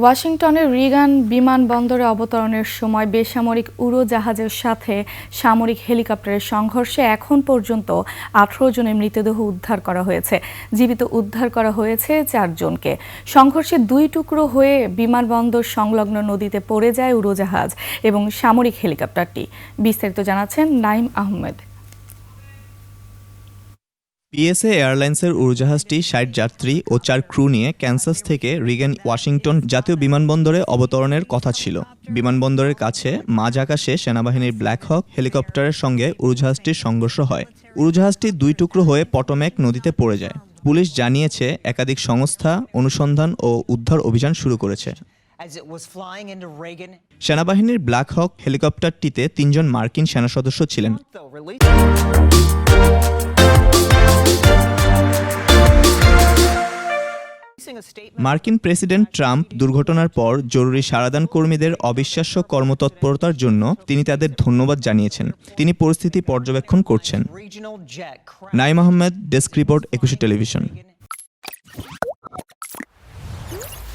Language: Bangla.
ওয়াশিংটনের রিগান বিমানবন্দরে অবতরণের সময় বেসামরিক উড়োজাহাজের সাথে সামরিক হেলিকপ্টারের সংঘর্ষে এখন পর্যন্ত আঠারো জনের মৃতদেহ উদ্ধার করা হয়েছে। জীবিত উদ্ধার করা হয়েছে চারজনকে সংঘর্ষে দুই টুকরো হয়ে বিমানবন্দর সংলগ্ন নদীতে পড়ে যায় উড়োজাহাজ এবং সামরিক হেলিকপ্টারটি। বিস্তারিত জানাচ্ছেন নাইম আহমেদ। পিএসএ এয়ারলাইন্সের উড়োজাহাজটি ষাট যাত্রী ও চার ক্রু নিয়ে ক্যান্সাস থেকে রিগেন ওয়াশিংটন জাতীয় বিমানবন্দরে অবতরণের কথা ছিল। বিমানবন্দরের কাছে মাঝ আকাশে সেনাবাহিনীর ব্ল্যাক হক হেলিকপ্টারের সঙ্গে উড়োজাহাজটির সংঘর্ষ হয়। উড়োজাহাজটি দুই টুকরো হয়ে পটমেক নদীতে পড়ে যায়। পুলিশ জানিয়েছে একাধিক সংস্থা অনুসন্ধান ও উদ্ধার অভিযান শুরু করেছে. সেনাবাহিনীর ব্ল্যাক হক হেলিকপ্টারটিতে তিনজন মার্কিন সেনা সদস্য ছিলেন। মার্কিন প্রেসিডেন্ট ট্রাম্প দুর্ঘটনার পর জরুরি সারাদান কর্মীদের অবিশ্বাস্য কর্মতৎপরতার জন্য তিনি তাদের ধন্যবাদ জানিয়েছেন। তিনি পরিস্থিতি পর্যবেক্ষণ করছেন। Naim Ahmed desk report Ekushey television.